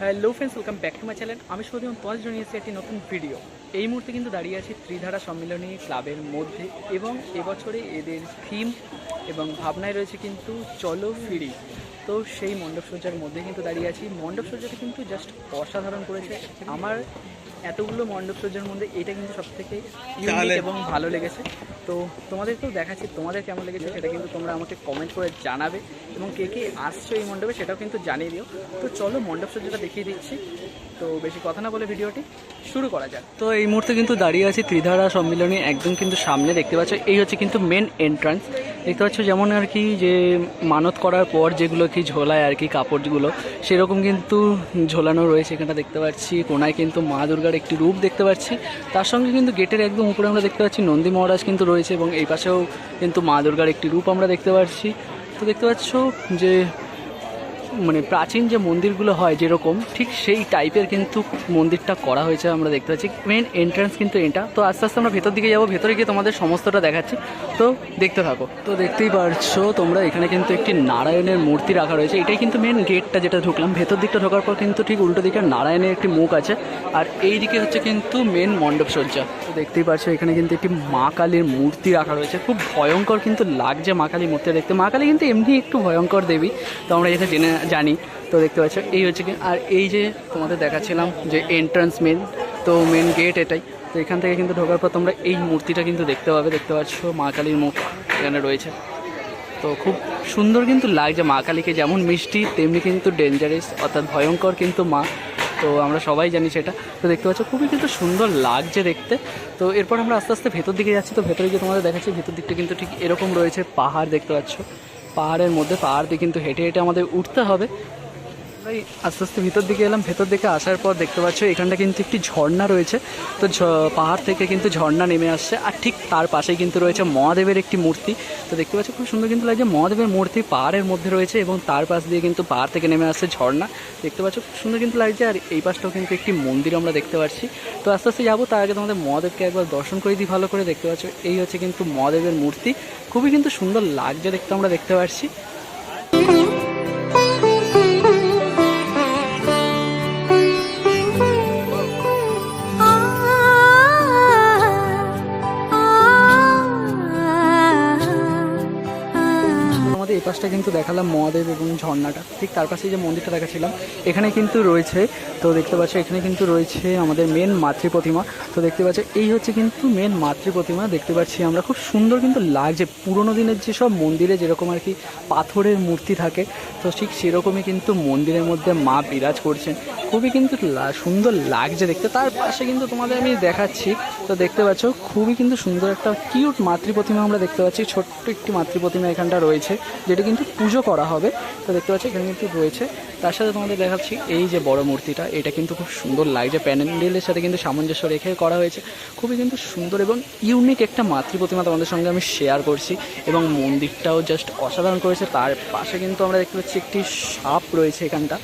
Hello friends welcome back to my channel আমি সৌদিম তোমাদের জন্য এসেছি একটি নতুন ভিডিও এই মুহূর্তে কিন্তু দাঁড়িয়ে আছি ত্রিধারা সম্মিলনী ক্লাবের মধ্যে এবং এবছরে এদের থিম এবং ভাবনায় রয়েছে কিন্তু চলো ফিরি। তো সেই মণ্ডপ সজ্জার মধ্যে কিন্তু দাঁড়িয়ে আছি। মণ্ডপ সজ্জাটা কিন্তু জাস্ট অসাধারণ করেছে। আমার এতগুলো মণ্ডপ সজ্জার মধ্যে এটা কিন্তু সবথেকে ইউনিক এবং ভালো লেগেছে। তো তোমাদেরকেও দেখাচ্ছি, তোমাদের কেমন লেগেছে সেটা কিন্তু তোমরা আমাকে কমেন্ট করে জানাবে এবং কে কে আসছো এই মণ্ডপে সেটাও কিন্তু জানিয়ে দিও। তো চলো মণ্ডপ সজ্জাটা দেখিয়ে দিচ্ছি। তো বেশি কথা না বলে ভিডিওটি শুরু করা যাক। তো এই মুহূর্তে কিন্তু দাঁড়িয়ে আছি ত্রিধারা সম্মিলনী একদম কিন্তু সামনে দেখতে পাচ্ছ, এই হচ্ছে কিন্তু মেন এন্ট্রান্স দেখতে পাচ্ছ যেমন আর কি যে মানত করার পর যেগুলো কি ঝোলায় আর কি কাপড়গুলো, সেরকম কিন্তু ঝোলানো রয়েছে এখানটা দেখতে পাচ্ছি। কোনায় কিন্তু মা দুর্গার একটি রূপ দেখতে পাচ্ছি। তার সঙ্গে কিন্তু গেটের একদম উপরে আমরা দেখতে পাচ্ছি নন্দী মহারাজ কিন্তু রয়েছে এবং এই পাশেও কিন্তু মা দুর্গার একটি রূপ আমরা দেখতে পাচ্ছি। তো দেখতে পাচ্ছ যে মানে প্রাচীন যে মন্দিরগুলো হয় যেরকম, ঠিক সেই টাইপের কিন্তু মন্দিরটা করা হয়েছে আমরা দেখতে পাচ্ছি। মেন এন্ট্রান্স কিন্তু এটা। তো আস্তে আস্তে আমরা ভেতর দিকে যাব। ভেতরে গিয়ে তোমাদের সমস্তটা দেখাচ্ছি। তো দেখতে থাকো। তো দেখতেই পারছ, তোমরা এখানে কিন্তু একটি নারায়ণের মূর্তি রাখা রয়েছে। এটাই কিন্তু মেন গেটটা যেটা ঢুকলাম। ভেতর দিকটা ঢোকার পর কিন্তু ঠিক উল্টো দিকে নারায়ণের একটি মুখ আছে। আর এই দিকে হচ্ছে কিন্তু মেন মণ্ডপ সজ্জা। তো দেখতেই পারছ, এখানে কিন্তু একটি মা কালীর মূর্তি রাখা রয়েছে। খুব ভয়ঙ্কর কিন্তু লাগছে মা কালীর মূর্তি দেখতে। মা কালী কিন্তু এমনি একটু ভয়ঙ্কর দেবী, তো আমরা এটা জেনে জানি। তো দেখতে পাচ্ছ, এই হচ্ছে কি আর এই যে তোমাদের দেখাচ্ছিলাম যে এন্ট্রান্স মেন তো মেন গেট এটাই। তো এখান থেকে কিন্তু ঢোকার পর তোমরা এই মূর্তিটা কিন্তু দেখতে পাবে, দেখতে পাচ্ছ মা কালীর মুখ এখানে রয়েছে। তো খুব সুন্দর কিন্তু লাগছে মা কালীকে, যেমন মিষ্টি, তেমনি কিন্তু ডেঞ্জারাস অর্থাৎ ভয়ঙ্কর কিন্তু মা। তো আমরা সবাই জানি সেটা। তো দেখতে পাচ্ছ, খুবই কিন্তু সুন্দর লাগছে দেখতে। তো এরপর আমরা আস্তে আস্তে ভেতর দিকে যাচ্ছি। তো ভেতরে গিয়ে তোমাদের দেখাচ্ছি, ভেতর দিকটা কিন্তু ঠিক এরকম রয়েছে পাহাড় দেখতে পাচ্ছ। পাহাড়ের মধ্যে পাহাড় দিয়ে কিন্তু হেঁটে হেঁটে আমাদের উঠতে হবে। ভাই, আস্তে আস্তে ভিতর দিকে এলাম, ভেতর দিকে আসার পর দেখতে পাচ্ছ, এখানটা কিন্তু একটি ঝর্ণা রয়েছে। তো পাহাড় থেকে কিন্তু ঝর্ণা নেমে আসছে, আর ঠিক তার পাশেই কিন্তু রয়েছে মহাদেবের একটি মূর্তি। তো দেখতে পাচ্ছ, খুব সুন্দর কিন্তু লাগছে, মহাদেবের মূর্তি পাহাড়ের মধ্যে রয়েছে এবং তার পাশ দিয়ে কিন্তু পাহাড় থেকে নেমে আসছে ঝর্ণা। দেখতে পাচ্ছ, খুব সুন্দর কিন্তু লাগছে, আর এই পাশটাও কিন্তু একটি মন্দির আমরা দেখতে পাচ্ছি। তো আস্তে আস্তে যাব, তার আগে তোমাদের মহাদেবকে একবার দর্শন করে দিই ভালো করে। দেখতে পাচ্ছ, এই হচ্ছে কিন্তু মহাদেবের মূর্তি। খুবই কিন্তু সুন্দর লাগছে দেখতে, আমরা দেখতে পাচ্ছি। আমাদের এই পাশটা কিন্তু দেখালাম মহাদেব এবং ঝর্ণাটা। ঠিক তার পাশে যে মন্দিরটা দেখাচ্ছিলাম এখানে কিন্তু রয়েছে, তো দেখতে পাচ্ছ এখানে কিন্তু রয়েছে আমাদের মেন মাতৃ প্রতিমা। তো দেখতে পাচ্ছ এই হচ্ছে কিন্তু মেন মাতৃ প্রতিমা। দেখতে পাচ্ছি আমরা খুব সুন্দর কিন্তু লাগছে, পুরোনো দিনের যেসব মন্দিরে যেরকম আর কি পাথরের মূর্তি থাকে, তো ঠিক সেরকমই কিন্তু মন্দিরের মধ্যে মা বিরাজ করছেন। খুবই কিন্তু সুন্দর লাগছে দেখতে। তার পাশে কিন্তু তোমাদের আমি দেখাচ্ছি, তো দেখতে পাচ্ছ, খুবই কিন্তু সুন্দর একটা কিউট মাতৃ প্রতিমা আমরা দেখতে পাচ্ছি। ছোট্ট একটি মাতৃ প্রতিমা এখানটা রয়েছে, যেটা কিন্তু পুজো করা হবে। তো দেখতে পাচ্ছি, এখানে কিন্তু রয়েছে। তার সাথে তোমাদের দেখাচ্ছি, এই যে বড় মূর্তিটা, এটা কিন্তু খুব সুন্দর লাগছে। প্যান্ডেলের সাথে কিন্তু সামঞ্জস্য রেখে করা হয়েছে। খুবই কিন্তু সুন্দর এবং ইউনিক একটা মাতৃ প্রতিমা তোমাদের সঙ্গে আমি শেয়ার করছি এবং মন্দিরটাও জাস্ট অসাধারণ করেছে। তার পাশে কিন্তু আমরা দেখতে পাচ্ছি, একটি সাপ রয়েছে এখানটা।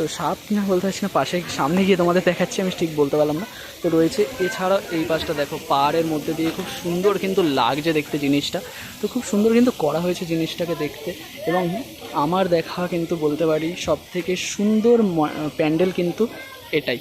তো সাপ কিনা বলতে পারছি না, পাশে সামনে গিয়ে তোমাদের দেখাচ্ছি, আমি ঠিক বলতে পারলাম না। তো রয়েছে এছাড়া এই পাশটা দেখো, পাহাড়ের মধ্যে দিয়ে খুব সুন্দর কিন্তু লাগছে দেখতে জিনিসটা। তো খুব সুন্দর কিন্তু করা হয়েছে জিনিসটাকে দেখতে। এবং আমার দেখা কিন্তু বলতে পারি সব থেকে সুন্দর প্যান্ডেল কিন্তু এটাই।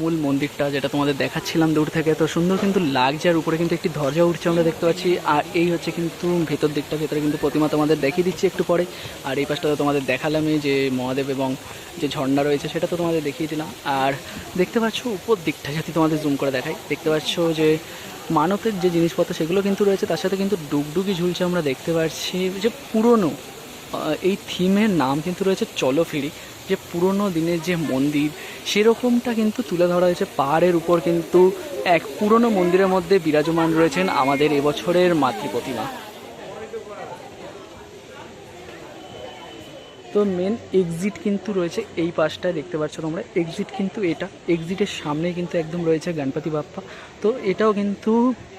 মূল মন্দিরটা যেটা তোমাদের দেখাচ্ছিলাম দূর থেকে তো সুন্দর কিন্তু লাগছে আর উপরে কিন্তু একটি দরজা উঠছে আমরা দেখতে পাচ্ছি। আর এই হচ্ছে কিন্তু ভেতর দিকটা, ভেতরে কিন্তু প্রতিমা তোমাদের দেখিয়ে দিচ্ছি একটু পরে। আর এই পাশটা তোমাদের দেখালামই যে মহাদেব এবং যে ঝর্ণা রয়েছে, সেটা তো তোমাদের দেখিয়ে দিলাম। আর দেখতে পাচ্ছ উপর দিকটা, যদি তোমাদের জুম করে দেখাই, দেখতে পাচ্ছ যে মানতের যে জিনিসপত্র, সেগুলো কিন্তু রয়েছে, তার সাথে কিন্তু ডুগডুগি ঝুলছে আমরা দেখতে পাচ্ছি। যে পুরনো এই থিমের নাম কিন্তু রয়েছে চলো ফিরি। যে পুরনো দিনের যে মন্দির, সেরকমটা কিন্তু তুলে ধরা হয়েছে পাহাড়ের উপর। কিন্তু এক পুরনো মন্দিরের মধ্যে বিরাজমান রয়েছেন আমাদের এবছরের মাতৃ তো মেন এক্সিট কিন্তু রয়েছে এই পাশটায় দেখতে পাচ্ছ তোমরা। এক্সিট কিন্তু এটা। এক্সিটের সামনে কিন্তু একদম রয়েছে গণপতি বাপ্পা। তো এটাও কিন্তু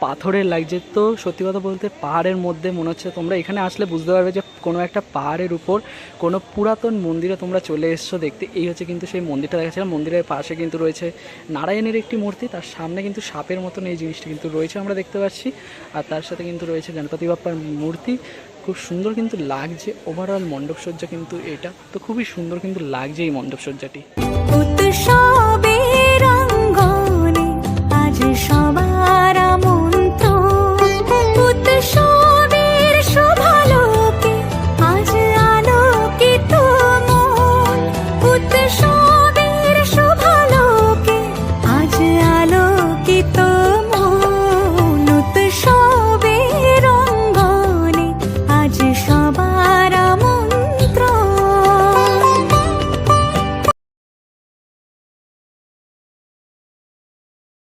পাথরের লাগছে। তো সত্যি কথা বলতে পাহাড়ের মধ্যে মনে হচ্ছে তোমরা এখানে আসলে বুঝতে পারবে যে কোনো একটা পাহাড়ের উপর কোনো পুরাতন মন্দিরে তোমরা চলে এসছো দেখতে। এই হচ্ছে কিন্তু সেই মন্দিরটা দেখাচ্ছিলাম মন্দিরের পাশে কিন্তু রয়েছে নারায়ণের একটি মূর্তি। তার সামনে কিন্তু সাপের মতন এই জিনিসটা কিন্তু রয়েছে আমরা দেখতে পাচ্ছি। আর তার সাথে কিন্তু রয়েছে গণপতি বাপ্পার মূর্তি। খুব সুন্দর কিন্তু লাগছে। ওভারঅল মণ্ডপসজ্জা কিন্তু এটা। তো খুবই সুন্দর কিন্তু লাগছে এই মণ্ডপসজ্জাটি। সবাই